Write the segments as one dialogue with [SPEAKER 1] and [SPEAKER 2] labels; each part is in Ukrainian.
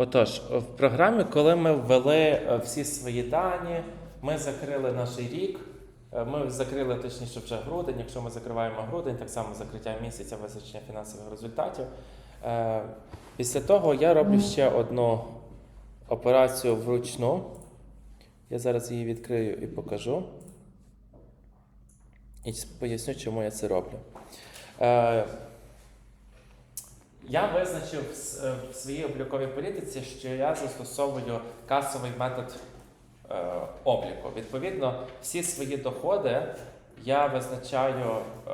[SPEAKER 1] Отож, в програмі, коли ми ввели е, всі свої дані, ми закрили наш рік. е, Ми закрили точніше вже грудень. Якщо ми закриваємо грудень, так само закриття місяця визначення фінансових результатів. Е, Після того я роблю ще одну операцію вручну. Я зараз її відкрию і покажу. І поясню, чому я це роблю. Я визначив е, в своїй обліковій політиці, що я застосовую касовий метод е, обліку. Відповідно, всі свої доходи я визначаю е,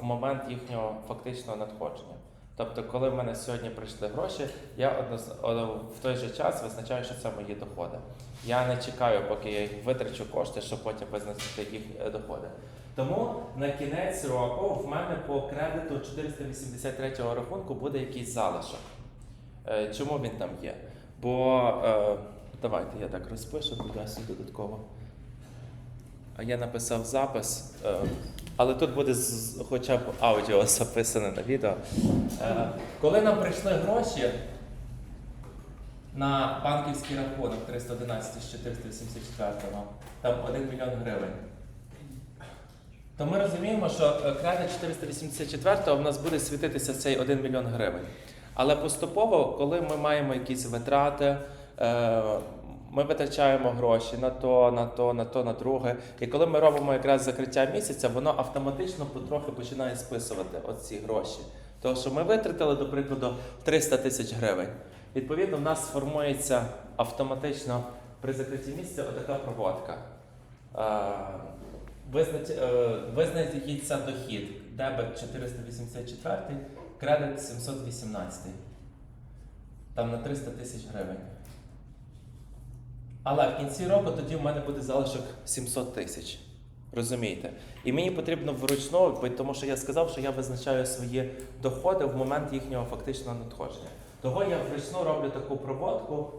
[SPEAKER 1] в момент їхнього фактичного надходження. Тобто, коли в мене сьогодні прийшли гроші, я одноз- в той же час визначаю, що це мої доходи. Я не чекаю, поки я витрачу кошти, щоб потім визначити їх доходи. Тому на кінець року в мене по кредиту 483 рахунку буде якийсь залишок. Е, Чому він там є? Бо е, давайте я так розпишу поясню додатково. А я написав запис, е, але тут буде хоча б аудіо записане на відео. Коли нам прийшли гроші на банківський рахунок 311 з 484, там 1 мільйон гривень. То ми розуміємо, що е, кредит 484 в нас буде світитися цей 1 мільйон гривень. Але поступово, коли ми маємо якісь витрати, е, ми витрачаємо гроші на то, на то, на то, на друге. І коли ми робимо якраз закриття місяця, воно автоматично потрохи починає списувати оці гроші. Тому що ми витратили, до прикладу, 300 тисяч гривень. Відповідно, в нас сформується автоматично при закритті місяця отака проводка. Визнач, е, дохід. Дебет 484, кредит 718. Там на 300 тисяч гривень. Але в кінці року тоді в мене буде залишок 700 тисяч. Розумієте? І мені потрібно вручну, тому що я сказав, що я визначаю свої доходи в момент їхнього фактичного надходження. Того я вручну роблю таку проводку,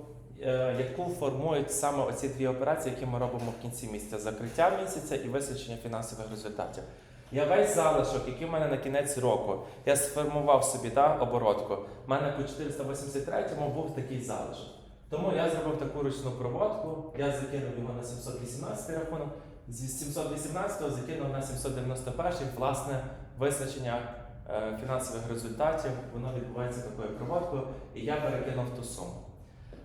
[SPEAKER 1] яку формують саме оці дві операції, які ми робимо в кінці місяця: закриття місяця і визначення фінансових результатів. Я весь залишок, який в мене на кінець року, я сформував собі да, оборотку. У мене по 483-му був такий залишок. Тому я зробив таку ручну проводку, я закинув його на 718 рахунок, з 718 закинув на 791, власне, визначення е, фінансових результатів, воно відбувається такою проводкою, і я перекинув ту суму.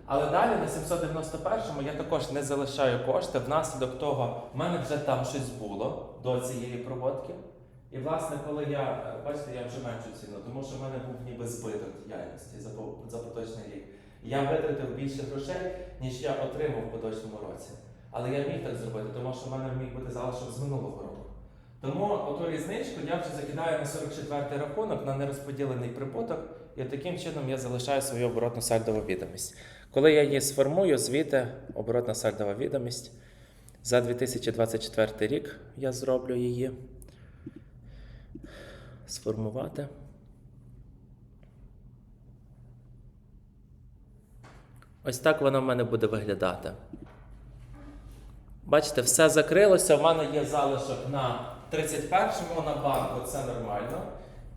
[SPEAKER 1] Але далі на 791-му я також не залишаю кошти. Внаслідок того, в мене вже там щось було до цієї проводки. І власне, коли я, е, бачите, я вже меншу ціну, тому що в мене був ніби збиток діяльності за, по- за поточний рік. Я витратив більше грошей, ніж я отримав в поточному році. Але я міг так зробити, тому що в мене міг бути залишок з минулого року. Тому оту різничку я вже закидаю на 44 рахунок на нерозподілений прибуток, і таким чином я залишаю свою оборотну сальдову відомість. Коли я її сформую, звідти оборотна сальдова відомість. За 2024 рік я зроблю її. Сформувати. Ось так вона в мене буде виглядати. Бачите, все закрилося. У мене є залишок на 31-му на банку, це нормально.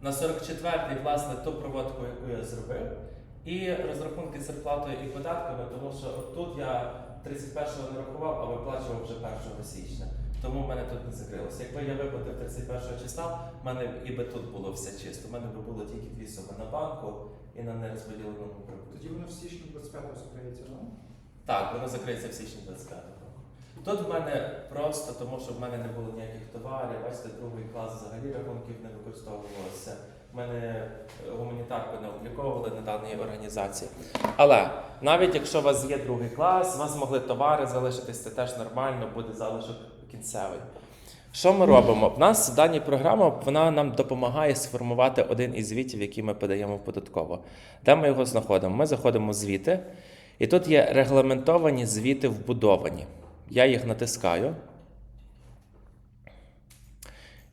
[SPEAKER 1] На 44-й, власне, ту проводку, яку я зробив. І розрахунки з зарплатою і податками, тому що тут я 31-го не рахував, а виплачував вже 1 січня. Тому в мене тут не закрилося. Якби я виплатив 31 числа, в мене і би тут було все чисто. У мене би було тільки дві суми на банку і на нерозподіленому прибутку.
[SPEAKER 2] Тоді воно в січні 25-го закриється, ну?
[SPEAKER 1] Так, воно закриється в січні 25 року. Тут в мене просто тому, що в мене не було ніяких товарів. Бачите, другий клас взагалі рахунків не використовувалося. Мене е, гуманітарку не обліковували на даній організації. Але навіть якщо у вас є другий клас, у вас могли товари залишитись, це теж нормально, буде залишок кінцевий. Що ми робимо? В нас дані програма вона нам допомагає сформувати один із звітів, який ми подаємо в податково. Де ми його знаходимо? Ми заходимо в звіти, і тут є регламентовані звіти вбудовані. Я їх натискаю.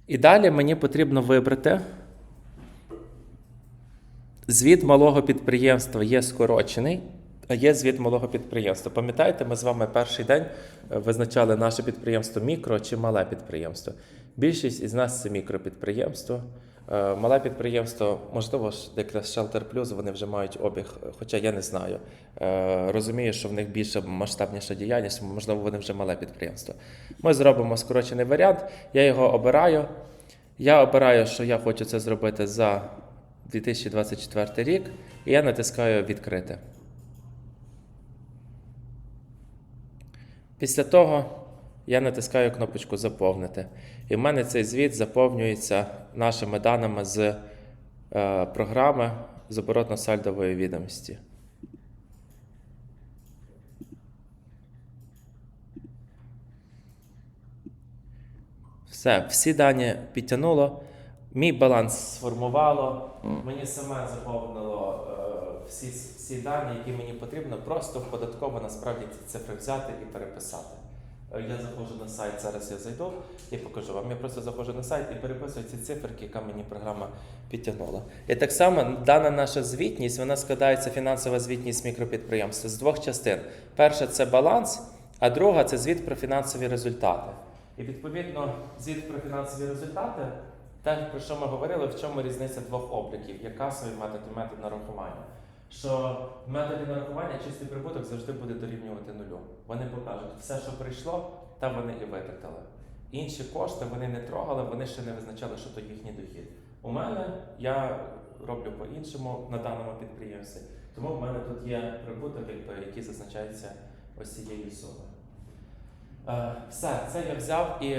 [SPEAKER 1] І далі мені потрібно вибрати. Звіт малого підприємства є скорочений, а є звіт малого підприємства. Пам'ятаєте, ми з вами перший день е, визначали наше підприємство мікро чи мале підприємство. Більшість із нас це мікропідприємство. Е, Мале підприємство, можливо, якраз Shelter Plus, вони вже мають обіг, хоча я не знаю. Е, Розумію, що в них більше масштабніша діяльність, можливо, вони вже мале підприємство. Ми зробимо скорочений варіант, я його обираю. Я обираю, що я хочу це зробити за 2024 рік, і я натискаю відкрити. Після того я натискаю кнопочку Заповнити. І в мене цей звіт заповнюється нашими даними з е, програми з оборотно-сальдової відомості. Все, всі дані підтягнуло. Мій баланс сформувало. Мені саме заповнило е, всі, всі дані, які мені потрібно, просто податково насправді ці цифри взяти і переписати. Е, Я заходжу на сайт, зараз я зайду і покажу вам. Я просто заходжу на сайт і переписую ці циферки, яка мені програма підтягнула. І так само дана наша звітність, вона складається фінансова звітність мікропідприємства з двох частин. Перша це баланс, а друга це звіт про фінансові результати. І відповідно звіт про фінансові результати, те, про що ми говорили, в чому різниця двох обліків, є касовий метод і метод нарахування. Що в методі нарахування чистий прибуток завжди буде дорівнювати нулю. Вони покажуть, все, що прийшло, та вони і витратили. Інші кошти вони не трогали, вони ще не визначали, що то їхній дохід. У мене я роблю по-іншому на даному підприємстві. Тому в мене тут є прибуток, який зазначається ось цією сумою. Е, Все, це я взяв і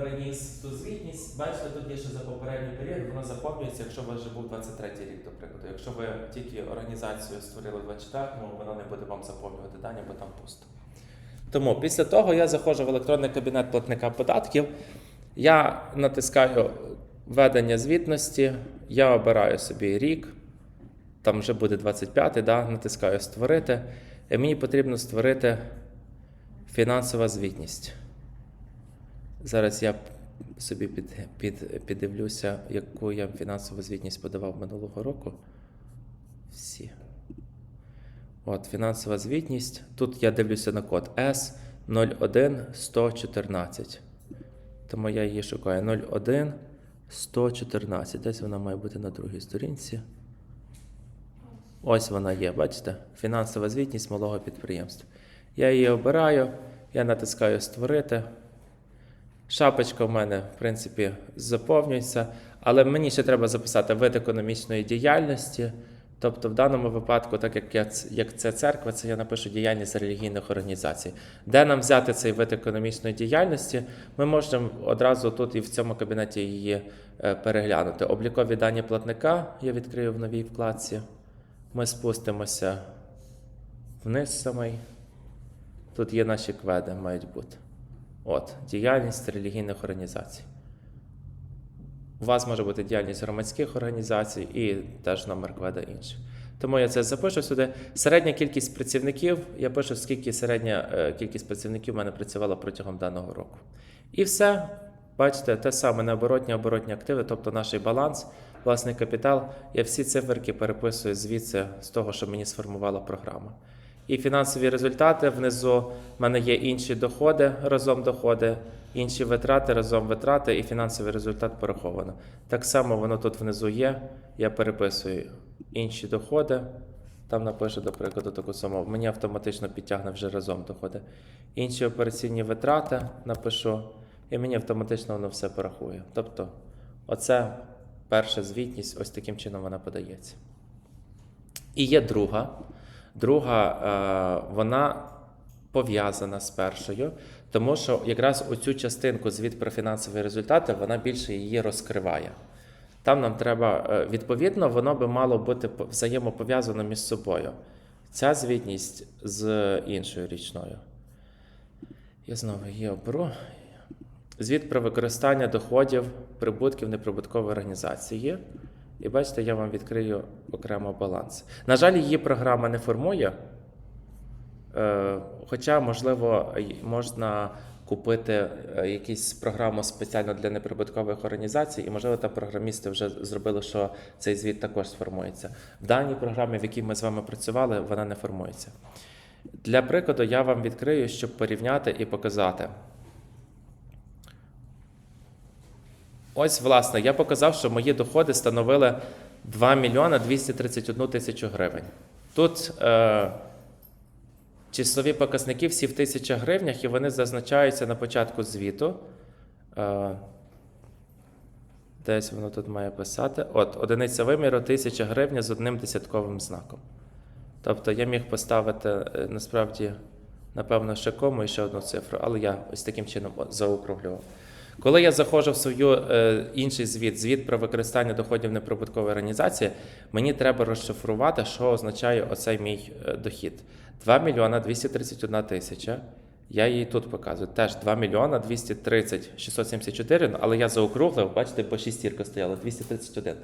[SPEAKER 1] переніс ту звітність. Бачите, тут є ще за попередній період, воно заповнюється, якщо у вас вже був 23 рік, до прикладу. Якщо ви тільки організацію створили в 24-му, воно не буде вам заповнювати дані, бо там пусто. Тому після того я заходжу в електронний кабінет платника податків, я натискаю введення звітності, я обираю собі рік, там вже буде 25-й, да, натискаю створити. І мені потрібно створити фінансова звітність. Зараз я собі під, під, піддивлюся, яку я фінансову звітність подавав минулого року. Всі. От, фінансова звітність. Тут я дивлюся на код S 01114. Тому я її шукаю 01114. Десь вона має бути на другій сторінці. Ось вона є, бачите? Фінансова звітність малого підприємства. Я її обираю, я натискаю Створити. Шапочка в мене, в принципі, заповнюється, але мені ще треба записати вид економічної діяльності. Тобто, в даному випадку, так як, я, як це церква, це я напишу діяльність релігійних організацій. Де нам взяти цей вид економічної діяльності, ми можемо одразу тут і в цьому кабінеті її е, переглянути. Облікові дані платника я відкрию в новій вкладці. Ми спустимося вниз самий. Тут є наші кведи, мають бути. От, діяльність релігійних організацій. У вас може бути діяльність громадських організацій і теж номер кведа інших. Тому я це запишу сюди. Середня кількість працівників, я пишу, скільки середня е, кількість працівників в мене працювала протягом даного року. І все, бачите, те саме необоротні, оборотні активи, тобто наш баланс, власний капітал. Я всі циферки переписую звідси з того, що мені сформувала програма. І фінансові результати внизу в мене є інші доходи разом доходи, інші витрати разом витрати, і фінансовий результат пораховано. Так само воно тут внизу є. Я переписую інші доходи. Там напишу, до прикладу, таку суму. Мені автоматично підтягне вже разом доходи. Інші операційні витрати напишу, і мені автоматично воно все порахує. Тобто, оце перша звітність, ось таким чином вона подається. І є друга. Друга, е, вона пов'язана з першою, тому що якраз оцю частинку звіт про фінансові результати вона більше її розкриває. Там нам треба, е, відповідно, воно би мало бути по- взаємопов'язано між собою. Ця звітність з іншою річною. Я знову її оберу. Звіт про використання доходів, прибутків неприбуткової організації. І бачите, я вам відкрию окремо баланс. На жаль, її програма не формує. Е, Хоча, можливо, можна купити е, якусь програму спеціально для неприбуткових організацій, і, можливо, там програмісти вже зробили, що цей звіт також сформується. В даній програмі, в якій ми з вами працювали, вона не формується. Для прикладу, я вам відкрию, щоб порівняти і показати. Ось, власне, я показав, що мої доходи становили 2 мільйона 231 тисячу гривень. Тут е, числові показники всі в тисячах гривнях, і вони зазначаються на початку звіту. Е, десь воно тут має писати. От, одиниця виміру 1000 гривень з одним десятковим знаком. Тобто я міг поставити е, насправді, напевно, ще кому і ще одну цифру, але я ось таким чином заокруглював. Коли я заходжу в свою е, інший звіт, звіт про використання доходів неприбуткової організації, мені треба розшифрувати, що означає оцей мій е, дохід. 2 мільйона 231 тисяча. Я її тут показую. Теж 2 мільйона 230 674, ну, але я заокруглив, бачите, по шістірка стояла, 231.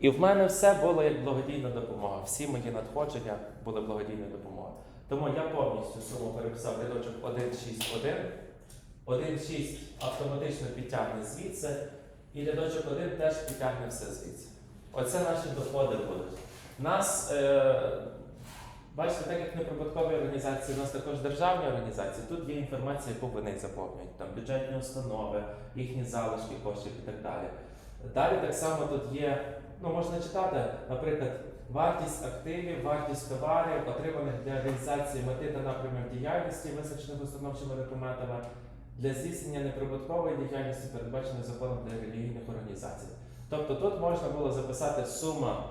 [SPEAKER 1] І в мене все було як благодійна допомога. Всі мої надходження були благодійною допомогою. Тому я повністю суму переписав рядочок 161. 1.6 автоматично підтягне звідси, і рядочок 1 теж підтягне все звідси. Оце наші доходи будуть. Нас, е, бачите, так як неприбуткові організації, у нас також державні організації, тут є інформація, яку вони заповнюють, там бюджетні установи, їхні залишки коштів і так далі. Далі так само тут є, ну можна читати, наприклад, вартість активів, вартість товарів, отриманих для реалізації мети та напрямів діяльності, визначених установчими документами, для здійснення неприбуткової діяльності, передбаченої законом для релігійних організацій. Тобто тут можна було записати сума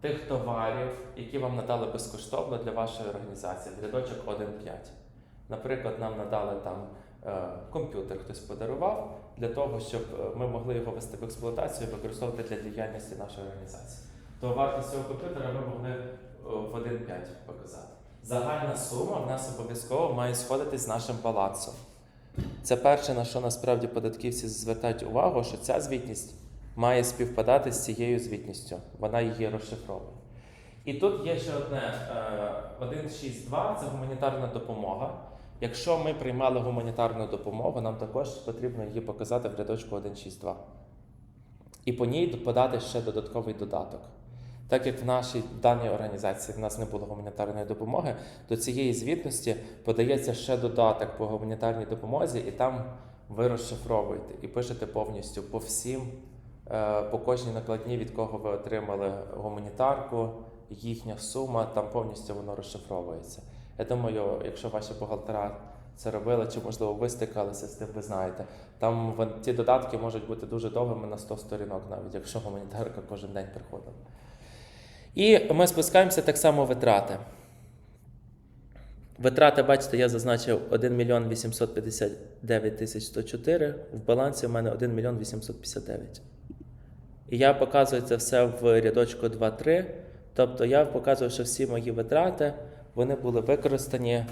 [SPEAKER 1] тих товарів, які вам надали безкоштовно для вашої організації, в рядочок 1.5. Наприклад, нам надали там е, комп'ютер, хтось подарував для того, щоб е, ми могли його вести в експлуатацію і використовувати для діяльності нашої організації. То вартість цього комп'ютера ми могли е, в 1.5 показати. Загальна сума в нас обов'язково має сходитись з нашим балансом. Це перше, на що насправді податківці звертають увагу, що ця звітність має співпадати з цією звітністю. Вона її розшифровує. І тут є ще одне е, 1.6.2 це гуманітарна допомога. Якщо ми приймали гуманітарну допомогу, нам також потрібно її показати в рядочку 1.6.2. І по ній подати ще додатковий додаток. Так як в нашій даній організації в нас не було гуманітарної допомоги, до цієї звітності подається ще додаток по гуманітарній допомозі, і там ви розшифровуєте і пишете повністю по всім, е, по кожній накладній, від кого ви отримали гуманітарку, їхня сума, там повністю воно розшифровується. Я думаю, якщо ваші бухгалтера це робили, чи можливо ви стикалися з тим, ви знаєте. Там ті додатки можуть бути дуже довгими на 100 сторінок, навіть якщо гуманітарка кожен день приходила. І ми спускаємося так само витрати. Витрати, бачите, я зазначив 1 мільйон 859 тисяч 104, в балансі у мене 1 мільйон 859. І я показую це все в рядочку 2-3. Тобто я показую, що всі мої витрати вони були використані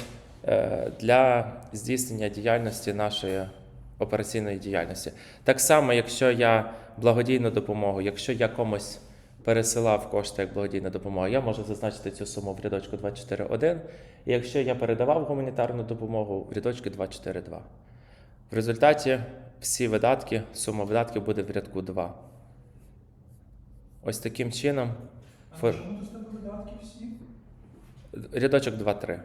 [SPEAKER 1] е, для здійснення діяльності нашої операційної діяльності. Так само, якщо я благодійну допомогу, якщо я комусь пересилав кошти як благодійна допомога, я можу зазначити цю суму в рядочку 241. І якщо я передавав гуманітарну допомогу в рядочку 242. В результаті всі видатки, сума видатків буде в рядку 2. Ось таким чином.
[SPEAKER 2] А
[SPEAKER 1] Фор-
[SPEAKER 2] чому видатки всі?
[SPEAKER 1] Рядочок 2-3.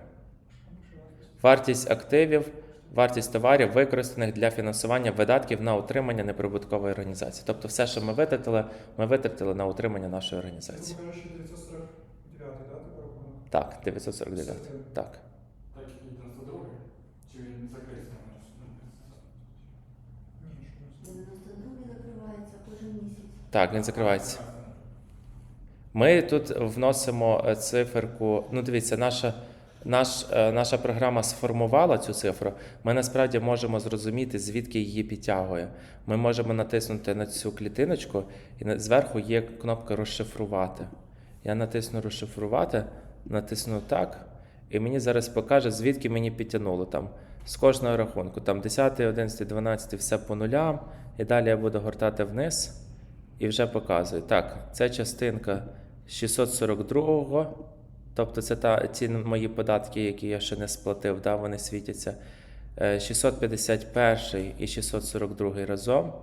[SPEAKER 1] Вартість активів, вартість товарів, використаних для фінансування видатків на утримання неприбуткової організації. Тобто все, що ми витратили, ми витратили на утримання нашої організації.
[SPEAKER 2] кажеш, що 949, да, тебе?
[SPEAKER 1] Так, 949.
[SPEAKER 2] Це.
[SPEAKER 1] Так.
[SPEAKER 3] Так і чи він закрився?
[SPEAKER 2] Ні, що не
[SPEAKER 4] 92 закривається.
[SPEAKER 1] Так, він закривається. Ми тут вносимо циферку. Ну, дивіться, наша, наш, е, наша програма сформувала цю цифру. Ми насправді можемо зрозуміти, звідки її підтягує. Ми можемо натиснути на цю клітиночку, і зверху є кнопка розшифрувати. Я натисну розшифрувати, натисну так, і мені зараз покаже, звідки мені підтягнуло там. З кожного рахунку, там 10, 11, 12, все по нулям. І далі я буду гортати вниз і вже показує. Так, це частинка 642-го, тобто це та, ті мої податки, які я ще не сплатив, да, вони світяться. Е, 651 і 642 разом.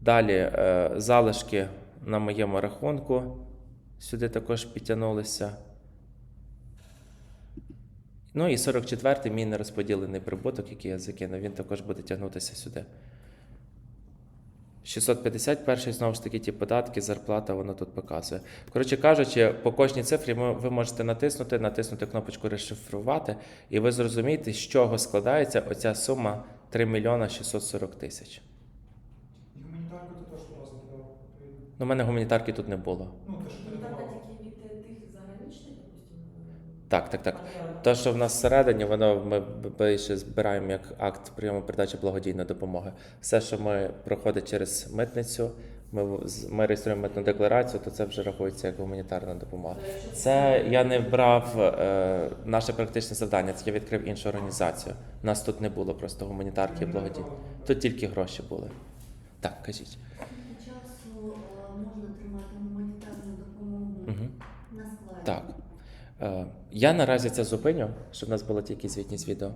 [SPEAKER 1] Далі е, залишки на моєму рахунку сюди також підтягнулися. Ну і 44-й мій нерозподілений прибуток, який я закинув, він також буде тягнутися сюди. 650 перший, знову ж таки, ті податки, зарплата, воно тут показує. Коротше кажучи, по кожній цифрі ви можете натиснути, натиснути кнопочку Решифрувати, і ви зрозумієте, з чого складається оця сума 3 мільйона 640 тисяч.
[SPEAKER 2] І гуманітарку ти теж туди закидав.
[SPEAKER 1] Ну, в мене гуманітарки тут не було.
[SPEAKER 2] Ну, то що ти
[SPEAKER 5] Так,
[SPEAKER 1] так, так. Те, що в нас всередині, воно ми більше збираємо як акт прийому передачі благодійної допомоги. Все, що ми проходить через митницю, ми, ми реєструємо митну декларацію, то це вже рахується як гуманітарна допомога. Це я не брав е, наше практичне завдання, це я відкрив іншу організацію. У нас тут не було просто гуманітарки і благодійні. Тут тільки гроші були. Так, кажіть.
[SPEAKER 4] Часу е, можна тримати гуманітарну допомогу на складі?
[SPEAKER 1] Так. Я наразі це зупиню, щоб в нас було тільки звітність відео.